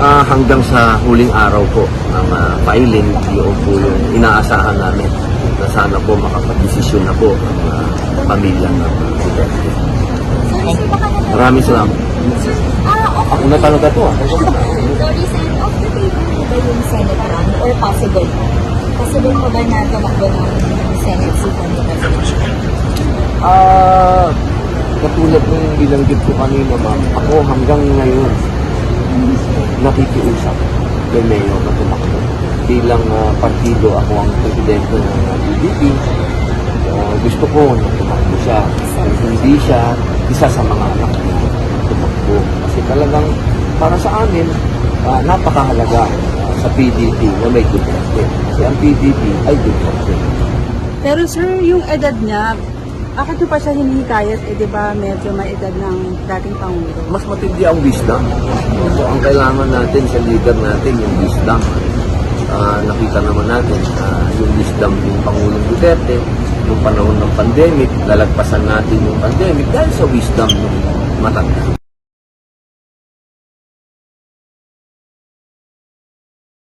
Ah, hanggang sa huling araw po ng ah, filing, yun po yung inaasahan namin na sana po makapag-desisyon na po ang ah, pamilya ng Duterte. Maraming salamat. Ako na talaga to ah. Doris, and off the table ba yung Senate run? Or possible? Possible pa ba na tumakbo ng Senate the president? Ah, katulad ng bilanggit ko kanina ma'am, ako hanggang ngayon nakikiusap kay Mayor na tumakbo. Bilang ah, partido, ako ang presidente ng uh, PDP. Ah, gusto ko na tumakbo siya. Kung hindi siya, isa sa mga anak na tumakbo. Kasi talagang para sa amin, ah, napakahalaga ah, sa PDP na may president. Kasi ang PDP ay president. Pero sir, yung edad niya, bakit nyo pa siya hinihikayat? Eh, di ba medyo may edad ng dating Pangulo? mas matindi ang wisdom. So, ang kailangan natin sa leader natin, yung wisdom. Ah, nakita naman natin ah, yung wisdom ng Pangulong Duterte nung panahon ng pandemic, lalagpasan natin yung pandemic dahil sa wisdom ng matanda.